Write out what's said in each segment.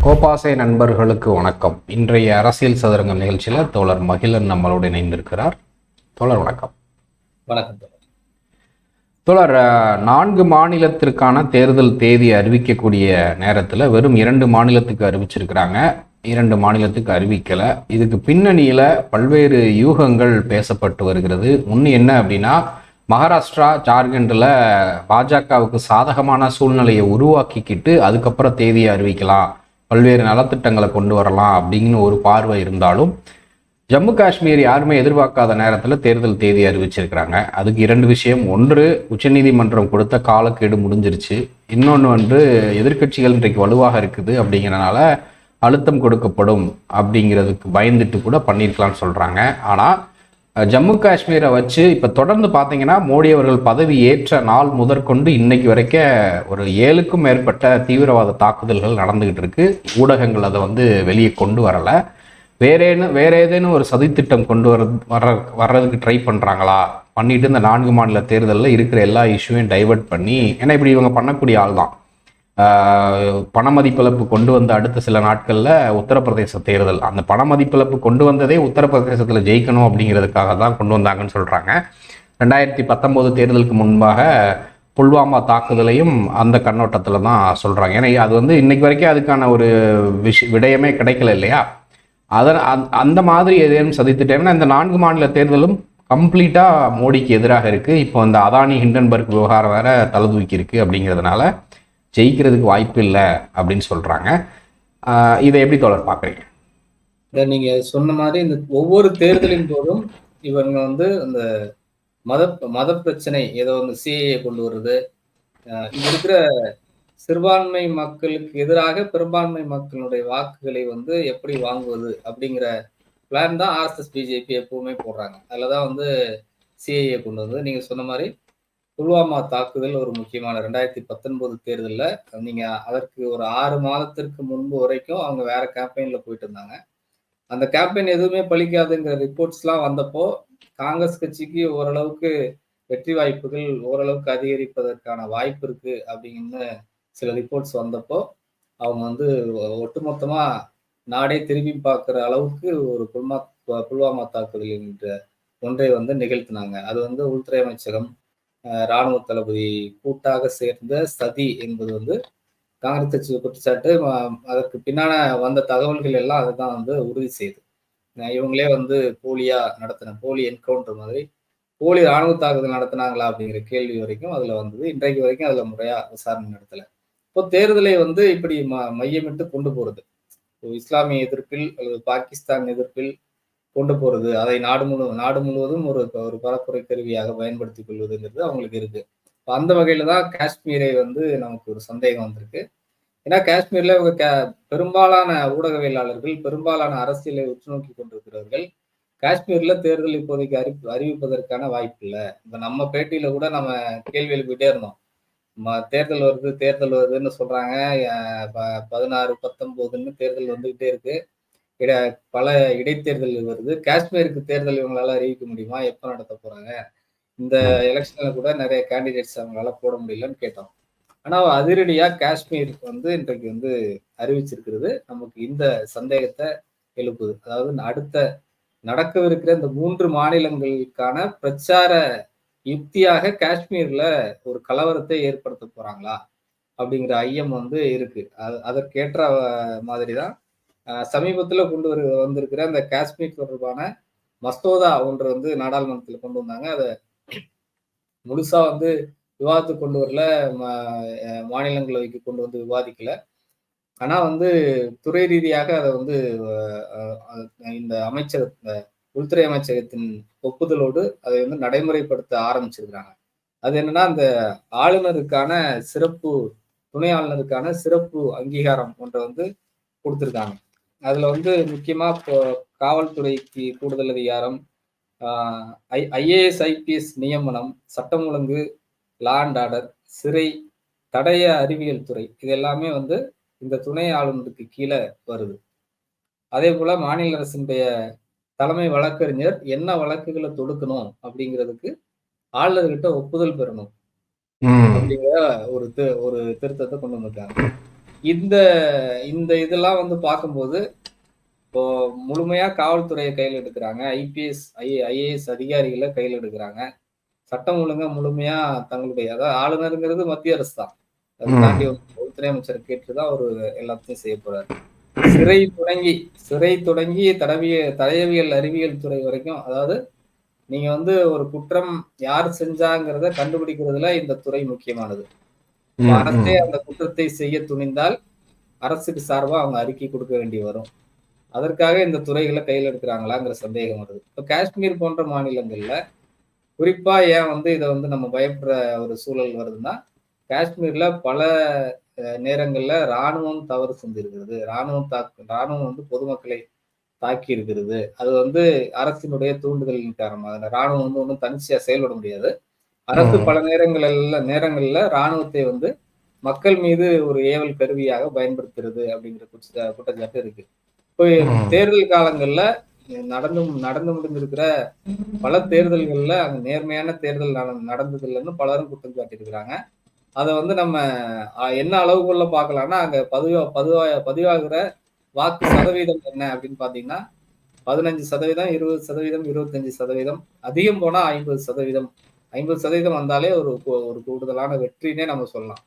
கோபாசை நண்பர்களுக்கு வணக்கம். இன்றைய அரசியல் சதுரங்கம் நிகழ்ச்சியில் தோழர் மகிழன் நம்மளோடு இணைந்திருக்கிறார். தோழர் வணக்கம். வணக்கம் தோழர். நான்கு மாநிலத்திற்கான தேர்தல் தேதி அறிவிக்கக்கூடிய நேரத்தில் வெறும் இரண்டு மாநிலத்துக்கு அறிவிச்சிருக்கிறாங்க. இரண்டு மாநிலத்துக்கு அறிவிக்கலை. இதுக்கு பின்னணியில் பல்வேறு யூகங்கள் பேசப்பட்டு வருகிறது. ஒன்று என்ன அப்படின்னா மகாராஷ்டிரா ஜார்க்கண்டில் பாஜகவுக்கு சாதகமான சூழ்நிலையை உருவாக்கிக்கிட்டு அதுக்கப்புறம் தேதியை அறிவிக்கலாம். பல்வேறு நலத்திட்டங்களை கொண்டு வரலாம் அப்படின்னு ஒரு பார்வை இருந்தாலும் ஜம்மு காஷ்மீர் யாருமே எதிர்பார்க்காத நேரத்தில் தேர்தல் தேதி அறிவிச்சிருக்கிறாங்க. அதுக்கு இரண்டு விஷயம். ஒன்று உச்சநீதிமன்றம் கொடுத்த காலக்கெடு முடிஞ்சிருச்சு. இன்னொன்று வந்து எதிர்க்கட்சிகள் இன்றைக்கு வலுவாக இருக்குது அப்படிங்கிறனால அழுத்தம் கொடுக்கப்படும் அப்படிங்கிறதுக்கு பயந்துட்டு கூட பண்ணியிருக்கலாம்னு சொல்கிறாங்க ஆனால் ஜம்மு காஷ்மீரை வச்சு இப்போ தொடர்ந்து பார்த்தீங்கன்னா மோடி அவர்கள் பதவி ஏற்ற நாள் முதற்கொண்டு இன்னைக்கு வரைக்கும் ஒரு ஏழுக்கும் மேற்பட்ட தீவிரவாத தாக்குதல்கள் நடந்துகிட்டு இருக்கு. ஊடகங்கள் அதை வந்து வெளியே கொண்டு வரலை. வேறேன்னு வேற ஏதேனும் ஒரு சதித்திட்டம் கொண்டு வர வர்ற வர்றதுக்கு ட்ரை பண்ணுறாங்களா பண்ணிட்டு இந்த நான்கு மாநில தேர்தலில் இருக்கிற எல்லா இஷ்யூவையும் டைவர்ட் பண்ணி ஏன்னா இப்படி இவங்க பண்ணக்கூடிய ஆள் தான் பணமதிப்பிழப்பு கொண்டு வந்த அடுத்த சில நாட்களில் உத்தரப்பிரதேச தேர்தல். அந்த பணமதிப்பிழப்பு கொண்டு வந்ததே உத்தரப்பிரதேசத்தில் ஜெயிக்கணும் அப்படிங்கிறதுக்காக தான் கொண்டு வந்தாங்கன்னு சொல்கிறாங்க ரெண்டாயிரத்தி பத்தொம்போது தேர்தலுக்கு முன்பாக புல்வாமா தாக்குதலையும் அந்த கண்ணோட்டத்தில் தான் சொல்கிறாங்க ஏன்னா அது வந்து இன்னைக்கு வரைக்கும் அதுக்கான ஒரு விஷ விடயமே கிடைக்கல இல்லையா? அதன் அந்த- அந்த மாதிரி எதையும் சதித்திட்டேன்னா இந்த நான்கு மாநில தேர்தலும் கம்ப்ளீட்டாக மோடிக்கு எதிராக இருக்குது இப்போ இந்த அதானி ஹிண்டன்பர்க் விவகாரம் வேற தலை இருக்கு அப்படிங்கிறதுனால ஜெயிக்கிறதுக்கு வாய்ப்பு இல்லை அப்படின்னு சொல்கிறாங்க இதை எப்படி தோழர் பார்க்குறீங்க? இதை நீங்க சொன்ன மாதிரி இந்த ஒவ்வொரு தேர்தலின் போதும் இவங்க வந்து அந்த மத மத பிரச்சனை ஏதோ வந்து சிஏஏ கொண்டு வருது இங்க இருக்கிற சிறுபான்மை மக்களுக்கு எதிராக பெரும்பான்மை மக்களுடைய வாக்குகளை வந்து எப்படி வாங்குவது அப்படிங்கிற பிளான் தான் ஆர்எஸ்எஸ் பிஜேபி எப்பவுமே போடுறாங்க. அதில் தான் வந்து சிஏஏ கொண்டு வந்து நீங்கள் சொன்ன மாதிரி புல்வாமா தாக்குதல் ஒரு முக்கியமான ரெண்டாயிரத்தி பத்தொன்பது தேர்தலில். நீங்கள் அதற்கு ஒரு ஆறு மாதத்திற்கு முன்பு வரைக்கும் அவங்க வேற கேம்பெயினில் போயிட்டு இருந்தாங்க. அந்த கேம்பெயின் எதுவுமே பலிக்காதுங்கிற ரிப்போர்ட்ஸ்லாம் வந்தப்போ காங்கிரஸ் கட்சிக்கு ஓரளவுக்கு வெற்றி வாய்ப்புகள் ஓரளவுக்கு அதிகரிப்பதற்கான வாய்ப்பு இருக்கு அப்படின்னு சில ரிப்போர்ட்ஸ் வந்தப்போ அவங்க வந்து ஒட்டுமொத்தமாக நாடே திரும்பி பார்க்குற அளவுக்கு ஒரு புல்மா புல்வாமா தாக்குதல் என்ற ஒன்றை வந்து நிகழ்த்தினாங்க. அது வந்து உள்துறை அமைச்சகம் ராணுவ தளபதி கூட்டாக சேர்ந்த சதி என்பது வந்து காங்கிரஸ் கட்சி குற்றச்சாட்டு. அதற்கு பின்னால வந்த தகவல்கள் எல்லாம் அதுதான் வந்து உறுதி செய்யுது இவங்களே வந்து போலியா நடத்தின போலி என்கவுண்டர் மாதிரி போலி ராணுவ தாக்குதல் நடத்தினாங்களா அப்படிங்கிற கேள்வி வரைக்கும் அதுல வந்தது. இன்றைக்கு வரைக்கும் அதுல முறையா விசாரணை நடத்தல. இப்போ தேர்தலை வந்து இப்படி ம மையமிட்டு கொண்டு போறது. இஸ்லாமிய எதிர்ப்பில் அல்லது பாகிஸ்தான் எதிர்ப்பில் கொண்டு போறது அதை நாடு முழு நாடு முழுவதும் ஒரு ஒரு பரப்புரை கருவியாக பயன்படுத்திக் கொள்வதுங்கிறது அவங்களுக்கு இருக்கு. இப்போ அந்த வகையில தான் காஷ்மீரை வந்து நமக்கு ஒரு சந்தேகம் வந்திருக்கு. ஏன்னா காஷ்மீர்ல இவங்க பெரும்பாலான ஊடகவியலாளர்கள் பெரும்பாலான அரசியலை உற்று நோக்கி கொண்டிருக்கிறவர்கள் காஷ்மீர்ல தேர்தல் இப்போதைக்கு அறி அறிவிப்பதற்கான வாய்ப்பு இல்லை. இப்ப நம்ம பேட்டியில கூட நம்ம கேள்வி எழுப்பிட்டே இருந்தோம். ம- தேர்தல் வருது தேர்தல் வருதுன்னு சொல்றாங்க. பதினாறு பத்தொன்பதுன்னு தேர்தல் வந்துகிட்டே இருக்கு. இட பல இடைத்தேர்தல் வருது. காஷ்மீருக்கு தேர்தல் இவங்களால அறிவிக்க முடியுமா? எப்போ நடத்த போறாங்க? இந்த எலெக்ஷன்ல கூட நிறைய கேண்டிடேட்ஸ் அவங்களால போட முடியலன்னு கேட்டோம். ஆனால் அதிரடியா காஷ்மீருக்கு வந்து இன்றைக்கு வந்து அறிவிச்சிருக்கிறது. நமக்கு இந்த சந்தேகத்தை எழுப்புது. அதாவது அடுத்த நடக்கவிருக்கிற இந்த மூன்று மாநிலங்களுக்கான பிரச்சார யுக்தியாக காஷ்மீர்ல ஒரு கலவரத்தை ஏற்படுத்த போறாங்களா? அப்படிங்கிற ஐயம் வந்து இருக்கு. அது அதற்கேற்ற மாதிரி தான் சமீபத்தில் கொண்டு வரு வந்திருக்கிற அந்த காஷ்மீர் தொடர்பான மஸ்தோதா ஒன்று வந்து நாடாளுமன்றத்தில் கொண்டு வந்தாங்க. அதை முழுசா வந்து விவாதத்துக்கு கொண்டு வரல. மாநிலங்களவைக்கு கொண்டு வந்து விவாதிக்கல. ஆனா வந்து துறை ரீதியாக அதை வந்து இந்த அமைச்சர் இந்த உள்துறை அமைச்சகத்தின் ஒப்புதலோடு அதை வந்து நடைமுறைப்படுத்த ஆரம்பிச்சிருக்கிறாங்க. அது என்னன்னா அந்த ஆளுநருக்கான சிறப்பு துணை ஆளுநருக்கான சிறப்பு அங்கீகாரம் ஒன்றை வந்து கொடுத்துருக்காங்க. அதுல வந்து முக்கியமா இப்போ காவல்துறைக்கு கூடுதல் அதிகாரம் ஐஏஎஸ் ஐபிஎஸ் நியமனம் சட்டம் ஒழுங்கு லா அண்ட் ஆர்டர் சிறை தடய அறிவியல் துறை இது எல்லாமே வந்து இந்த துணை ஆளுநருக்கு கீழே வருது. அதே போல மாநில அரசினுடைய தலைமை வழக்கறிஞர் என்ன வழக்குகளை தொடுக்கணும் அப்படிங்கிறதுக்கு ஆளுநர்கிட்ட ஒப்புதல் பெறணும். அப்படிங்கிற ஒரு ஒரு திருத்தத்தை கொண்டு வந்திருக்காங்க. இந்த இந்த இதெல்லாம் வந்து பார்க்கும்போது இப்போ முழுமையா காவல்துறையை கையில் எடுக்கிறாங்க. ஐபிஎஸ் ஐ ஐஏஎஸ் அதிகாரிகளை கையில் எடுக்கிறாங்க. சட்டம் ஒழுங்கா முழுமையா தங்களுடைய அதாவது ஆளுநருங்கிறது மத்திய அரசு தான். அதை. தாண்டி ஒரு உள்துறை அமைச்சர் கேட்டுதான் அவர் எல்லாத்தையும் செய்ய போறாரு. சிறை தொடங்கி சிறை தொடங்கி தடவிய தடயவியல் அறிவியல் துறை வரைக்கும் அதாவது நீங்க வந்து ஒரு குற்றம் யார் செஞ்சாங்கிறத கண்டுபிடிக்கிறதுல இந்த துறை முக்கியமானது. அரசே. அந்த குற்றத்தை செய்ய துணிந்தால் அரசுக்கு சார்பா அவங்க அறிக்கை கொடுக்க வேண்டி வரும். அதற்காக இந்த துறைகளை கையில் எடுக்கிறாங்களாங்கிற சந்தேகம் வருது. இப்ப காஷ்மீர் போன்ற மாநிலங்கள்ல குறிப்பா ஏன் வந்து இதை வந்து நம்ம பயப்படுற ஒரு சூழல் வருதுன்னா காஷ்மீர்ல பல நேரங்கள்ல ராணுவம் தவறு செஞ்சிருக்கிறது. ராணுவம் தாக்கு ராணுவம் வந்து பொதுமக்களை தாக்கி இருக்கிறது அது வந்து அரசினுடைய தூண்டுதலின் காரணமாக ராணுவம் வந்து ஒன்றும் தனிச்சையா செயல்பட முடியாது. அரசு. பல நேரங்கள்ல நேரங்கள்ல ராணுவத்தை வந்து மக்கள் மீது ஒரு ஏவல் கருவியாக பயன்படுத்துறது அப்படிங்கிற குற்ற குற்றச்சாட்டு இருக்கு இப்போ. தேர்தல் காலங்கள்ல நடந்து நடந்து முடிந்திருக்கிற பல தேர்தல்கள்ல அங்க நேர்மையான தேர்தல் நட- நடந்தது இல்லைன்னு பலரும் குற்றம் சாட்டியிருக்கிறாங்க அதை வந்து நம்ம என்ன அளவுக்குள்ள பார்க்கலாம்னா அங்க பதிவா பதிவா பதிவாகிற வாக்கு சதவீதம் என்ன அப்படின்னு பாத்தீங்கன்னா பதினஞ்சு சதவீதம் இருபது சதவீதம் இருபத்தஞ்சு சதவீதம் அதிகம் போனா ஐம்பது சதவீதம் ஐம்பது சதவீதம் வந்தாலே ஒரு ஒரு கூடுதலான வெற்றினே நம்ம சொல்லலாம்.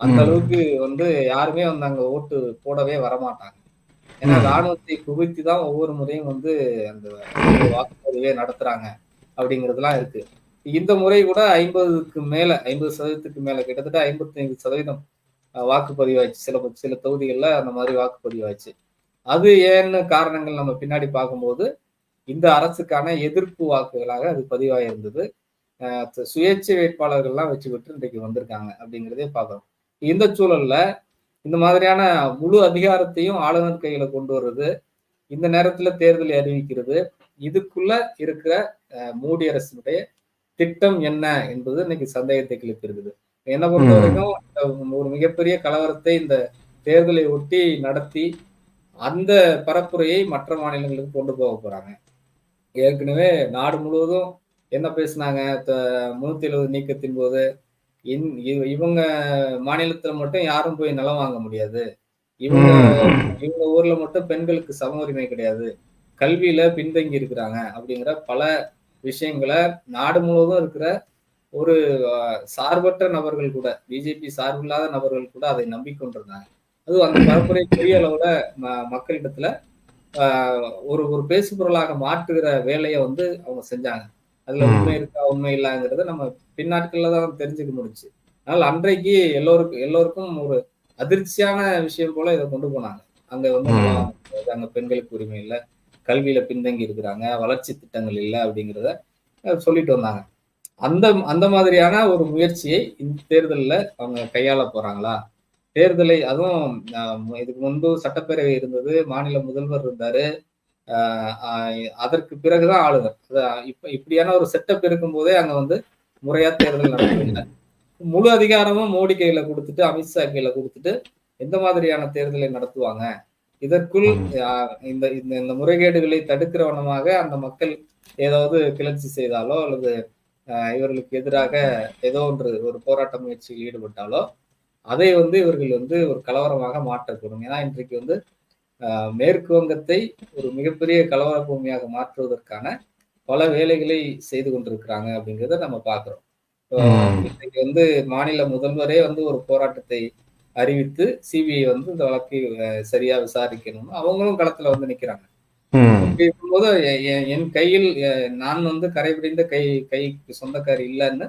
அந்த. அளவுக்கு வந்து யாருமே வந்து அங்க ஓட்டு போடவே வரமாட்டாங்க. ஏன்னா. ராணுவத்தை குவித்து தான் ஒவ்வொரு முறையும் வந்து அந்த வாக்குப்பதிவே நடத்துறாங்க அப்படிங்கிறதுலாம் இருக்கு. இந்த முறை கூட ஐம்பதுக்கு மேல ஐம்பது சதவீதத்துக்கு மேல கிட்டத்தட்ட ஐம்பத்தி ஐந்து சதவீதம் வாக்குப்பதிவாச்சு சில சில தொகுதிகள்ல அந்த மாதிரி வாக்குப்பதிவாச்சு அது ஏன்னு காரணங்கள் நம்ம பின்னாடி பார்க்கும்போது இந்த அரசுக்கான எதிர்ப்பு வாக்குகளாக அது பதிவாயிருந்தது. சுயேட்சை வேட்பாளர்கள்லாம் வச்சு விட்டு இன்றைக்கு வந்திருக்காங்க அப்படிங்கிறதே பார்க்கறோம். இந்த சூழல்ல இந்த மாதிரியான முழு அதிகாரத்தையும் ஆளுநர் கையில கொண்டு வர்றது இந்த நேரத்துல தேர்தலை அறிவிக்கிறது இதுக்குள்ள இருக்கிற மோடி அரசினுடைய திட்டம் என்ன என்பது இன்னைக்கு சந்தேகத்தை கிளப்பியிருக்குது. என்ன பொறுத்த. வரைக்கும் ஒரு மிகப்பெரிய கலவரத்தை இந்த தேர்தலை ஒட்டி நடத்தி அந்த பரப்புரையை மற்ற மாநிலங்களுக்கு கொண்டு போக போறாங்க. ஏற்கனவே நாடு முழுவதும் என்ன பேசுனாங்க? முன்னூத்தி எழுபது நீக்கத்தின் போது இவ- இவங்க மாநிலத்துல மட்டும் யாரும் போய் நிலம் வாங்க முடியாது. இவங்க. இவங்க ஊர்ல மட்டும் பெண்களுக்கு சம உரிமை கிடையாது. கல்வியில பின்தங்கி இருக்கிறாங்க அப்படிங்கிற பல விஷயங்களை நாடு முழுவதும் இருக்கிற ஒரு சார்பற்ற நபர்கள் கூட பிஜேபி சார்பில்லாத நபர்கள் கூட அதை நம்பிக்கொண்டிருந்தாங்க. அது அந்த பரப்புரை பெரிய அளவுல ம- மக்களிடத்துல ஆஹ், ஒரு ஒரு பேசு பொருளாக மாற்றுகிற வேலையை வந்து அவங்க செஞ்சாங்க. அதுல. உண்மை இருக்கா உண்மை இல்லாங்கிறத நம்ம பின்னாட்கள்ல தான் தெரிஞ்சுக்க முடிச்சு அதனால அன்றைக்கு எல்லோருக்கும் எல்லோருக்கும் ஒரு அதிர்ச்சியான விஷயம் போல இதை கொண்டு போனாங்க. அங்க வந்து அங்க பெண்களுக்கு உரிமை இல்லை கல்வியில பின்தங்கி இருக்கிறாங்க வளர்ச்சி திட்டங்கள் இல்லை அப்படிங்கிறத சொல்லிட்டு வந்தாங்க. அந்த அந்த மாதிரியான ஒரு முயற்சியை இந்த தேர்தல்ல அவங்க கையாள போறாங்களா? தேர்தலை அதுவும் இதுக்கு முன்பு சட்டப்பேரவை இருந்தது மாநில முதல்வர் இருந்தாரு அதற்கு பிறகுதான் ஆளுநர். இப்ப இப்படியான ஒரு செட்டப் இருக்கும் போதே அங்க வந்து முறையா தேர்தல் நடக்கவில்லை முழு அதிகாரமும் மோடி கையில கொடுத்துட்டு அமித்ஷா கையில கொடுத்துட்டு எந்த மாதிரியான தேர்தலை நடத்துவாங்க? இதற்குள் இந்த இந்த இந்த முறைகேடுகளை தடுக்கிற வண்ணமாக அந்த மக்கள் ஏதாவது கிளர்ச்சி செய்தாலோ அல்லது இவர்களுக்கு எதிராக ஏதோ ஒன்று ஒரு போராட்ட முயற்சியில் ஈடுபட்டாலோ அதை வந்து இவர்கள் வந்து ஒரு கலவரமாக மாற்றக்கூடும். ஏன்னா இன்றைக்கு வந்து மேற்கு வங்கத்தை ஒரு மிகப்பெரிய கலவர பூமியாக மாற்றுவதற்கான பல வேலைகளை செய்து கொண்டிருக்கிறாங்க அப்படிங்கிறத நம்ம பார்க்கிறோம். இப்போ ம். இன்றைக்கு வந்து மாநில முதல்வரே வந்து ஒரு போராட்டத்தை அறிவித்து சிபிஐ வந்து இந்த வழக்கை சரியா விசாரிக்கணும்னு அவங்களும் களத்துல வந்து நிக்கிறாங்க. இருக்கும்போது என் கையில் நான் வந்து கரைபிடிந்த கை கைக்கு சொந்தக்காரி இல்லைன்னு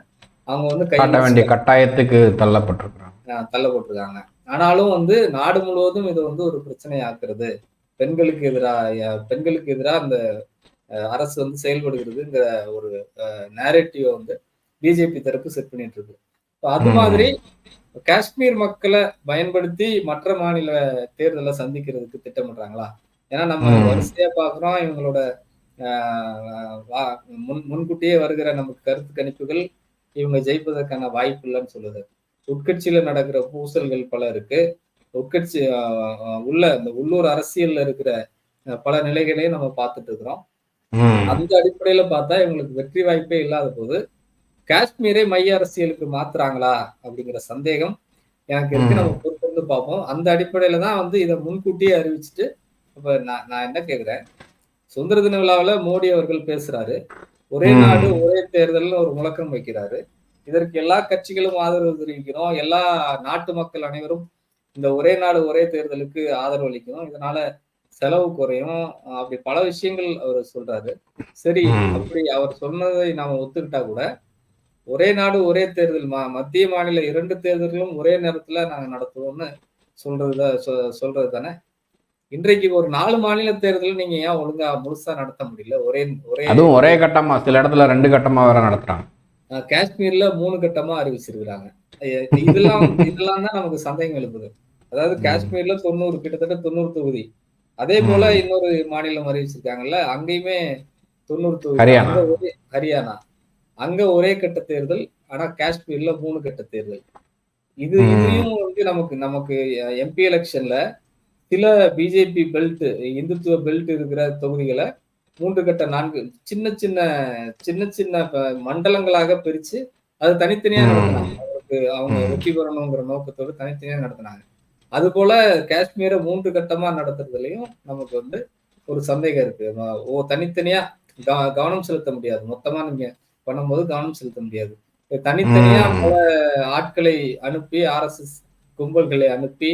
அவங்க வந்து காட்ட வேண்டிய கட்டாயத்துக்கு தள்ளப்பட்டிருக்கிறாங்க. தள்ளப்பட்டிருக்காங்க. ஆனாலும் வந்து நாடு முழுவதும் இது வந்து ஒரு பிரச்சனை ஆக்குறது பெண்களுக்கு எதிராக பெண்களுக்கு எதிராக அந்த அரசு வந்து செயல்படுகிறதுங்கிற ஒரு நேரேட்டிவ் வந்து பிஜேபி தரப்பு செட் பண்ணிட்டு இருக்கு அது. மாதிரி காஷ்மீர் மக்களை பயன்படுத்தி மற்ற மாநில தேர்தலை சந்திக்கிறதுக்கு திட்டமிடுறாங்களா? ஏன்னா நம்ம. வரிசையா பாக்குறோம் இவங்களோட முன் முன்கூட்டியே வருகிற நமக்கு கருத்து கணிப்புகள் இவங்க ஜெயிப்பதற்கான வாய்ப்பு இல்லைன்னு சொல்லுது. உட்கட்சியில நடக்கிற பூசல்கள் பல இருக்கு. உட்கட்சி உள்ள இந்த உள்ளூர் அரசியல்ல இருக்கிற பல நிலைகளையும் நம்ம பார்த்துட்டு இருக்கிறோம். அந்த அடிப்படையில பார்த்தா இவங்களுக்கு வெற்றி வாய்ப்பே இல்லாத போது காஷ்மீரை மைய அரசியலுக்கு மாத்துறாங்களா அப்படிங்கிற சந்தேகம் எனக்கு இருக்கு. நம்ம பொறுத்திருந்து பார்ப்போம். அந்த அடிப்படையில தான் வந்து இதை முன்கூட்டியே அறிவிச்சுட்டு இப்ப நான் நான் என்ன கேக்குறேன்? சுதந்திர தின விழாவுல மோடி அவர்கள் பேசுறாரு. ஒரே. நாடு ஒரே தேர்தல்னு ஒரு முழக்கம் வைக்கிறாரு. இதற்கு எல்லா கட்சிகளும் ஆதரவு தெரிவிக்கிறோம் எல்லா நாட்டு மக்கள் அனைவரும் இந்த ஒரே நாடு ஒரே தேர்தலுக்கு ஆதரவு அளிக்கணும். இதனால செலவு குறையும். அப்படி பல விஷயங்கள் அவர் சொல்றாரு. சரி. அப்படி அவர் சொன்னதை நாம ஒத்துக்கிட்டா கூட ஒரே நாடு ஒரே தேர்தல் ம- மத்திய மாநில இரண்டு தேர்தல்களும் ஒரே நேரத்துல நாங்க நடத்துவோம்னு சொல்றதுதான் சொ- சொல்றது தானே இன்றைக்கு ஒரு நாலு மாநில தேர்தல் நீங்க ஏன் ஒழுங்கா முழுசா நடத்த முடியல ஒரே ஒரே அதுவும் ஒரே கட்டமா சில இடத்துல ரெண்டு கட்டமா வேற நடத்துறாங்க காஷ்மீர்ல மூணு கட்டமா அறிவிச்சிருக்கிறாங்க இதெல்லாம் இதெல்லாம் தான் நமக்கு சந்தேகம் எழுப்புது அதாவது. காஷ்மீர்ல தொண்ணூறு கிட்டத்தட்ட தொண்ணூறு தொகுதி அதே போல. இன்னொரு மாநிலம் அறிவிச்சிருக்காங்கல்ல அங்கேயுமே தொண்ணூறு தொகுதி ஹரியானா. அங்க ஒரே கட்ட தேர்தல் ஆனா காஷ்மீர்ல மூணு கட்ட தேர்தல் இது. இதையும் வந்து நமக்கு நமக்கு எம்பி எலெக்ஷன்ல சில பிஜேபி பெல்ட் இந்துத்துவ பெல்ட் இருக்கிற தொகுதிகளை மூன்று கட்ட நான்கு சின்ன சின்ன சின்ன சின்ன மண்டலங்களாக பிரிச்சு அது தனித்தனியா. நடத்தினாங்க அவங்களுக்கு அவங்க. வெற்றி பெறணுங்கிற நோக்கத்தோடு தனித்தனியா நடத்தினாங்க அது போல காஷ்மீரை மூன்று கட்டமா நடத்துறதுலயும் நமக்கு வந்து ஒரு சந்தேகம் இருக்கு ஓ தனித்தனியா கவ- கவனம் செலுத்த முடியாது மொத்தமா நீங்க பண்ணும்போது கவனம் செலுத்த முடியாது தனித்தனியா. பல ஆட்களை அனுப்பி ஆர்எஸ்எஸ் கும்பல்களை அனுப்பி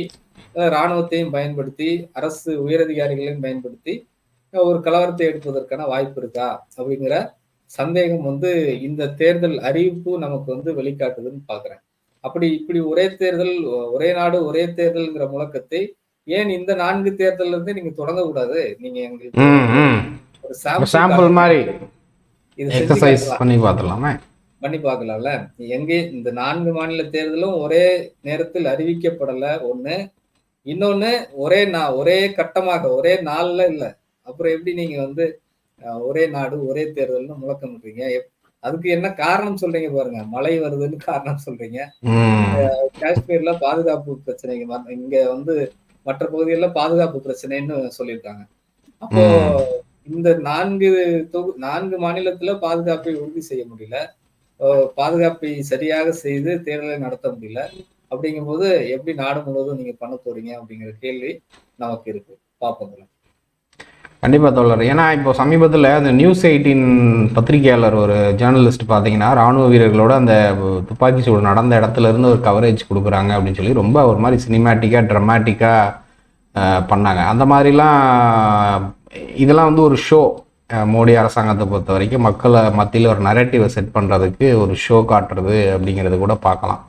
அஹ், ராணுவத்தையும் பயன்படுத்தி அரசு உயரதிகாரிகளையும் பயன்படுத்தி ஒரு கலவரத்தை எடுப்பதற்கான வாய்ப்பு இருக்கா? அப்படிங்கிற சந்தேகம் வந்து இந்த தேர்தல் அறிவிப்பு நமக்கு வந்து வெளிக்காட்டுதுன்னு பாக்குறேன். அப்படி இப்படி ஒரே தேர்தல் ஒரே நாடு ஒரே தேர்தல்ங்கிற முழக்கத்தை ஏன் இந்த நான்கு தேர்தல்ல இருந்து நீங்க தொடங்க கூடாது நீங்க எங்களுக்கு. ஒரு சாம்பிள் மாதிரி இது எக்ஸசைஸ். பண்ணி பார்த்துடலாமே. பண்ணி பார்க்கலாம்ல? எங்கே இந்த நான்கு மாநில தேர்தலும் ஒரே நேரத்தில் அறிவிக்கப்படல. ஒண்ணு இன்னொன்னு ஒரே நா ஒரே கட்டமாக ஒரே நாள்ல இல்ல. அப்புறம் எப்படி நீங்க வந்து ஒரே நாடு ஒரே தேர்தல்னு முழக்கம் பண்றீங்க எப்- அதுக்கு என்ன காரணம் சொல்றீங்க பாருங்க. மழை வருதுன்னு காரணம் சொல்றீங்க. காஷ்மீர்ல பாதுகாப்பு பிரச்சனைங்க இங்க வந்து மற்ற பகுதிகளில் பாதுகாப்பு பிரச்சனைன்னு சொல்லியிருக்காங்க. அப்போ. இந்த நான்கு தொகு நான்கு மாநிலத்துல பாதுகாப்பை உறுதி செய்ய முடியல. பாதுகாப்பை சரியாக செய்து தேர்தலை நடத்த முடியல. அப்படிங்கும்போது எப்படி நாடு முழுவதும் நீங்க பண்ண போறீங்க அப்படிங்கிற கேள்வி நமக்கு இருக்கு. பார்ப்போம் கண்டிப்பாக தோழர். ஏன்னா இப்போ சமீபத்தில் அந்த நியூஸ் எயிட்டீன் பத்திரிகையாளர் ஒரு ஜேர்னலிஸ்ட் பார்த்தீங்கன்னா ராணுவ வீரர்களோட அந்த துப்பாக்கி சூடு நடந்த இடத்துல இருந்து ஒரு கவரேஜ் கொடுக்குறாங்க அப்படின்னு சொல்லி ரொம்ப ஒரு மாதிரி சினிமேட்டிக்காக ட்ரமாட்டிக்காக பண்ணாங்க. அந்த மாதிரிலாம் இதெல்லாம் வந்து ஒரு ஷோ மோடி அரசாங்கத்தை பொறுத்த வரைக்கும் மக்களை மத்தியில் ஒரு நரேட்டிவை செட் பண்ணுறதுக்கு ஒரு ஷோ காட்டுறது அப்படிங்கிறது கூட பார்க்கலாம்.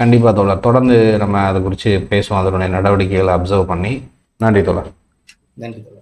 கண்டிப்பாக தோழர். தொடர்ந்து நம்ம அதை குறித்து பேசுவோம். அதனுடைய நடவடிக்கைகளை அப்சர்வ் பண்ணி. நன்றி தோழர். நன்றி தோழர்.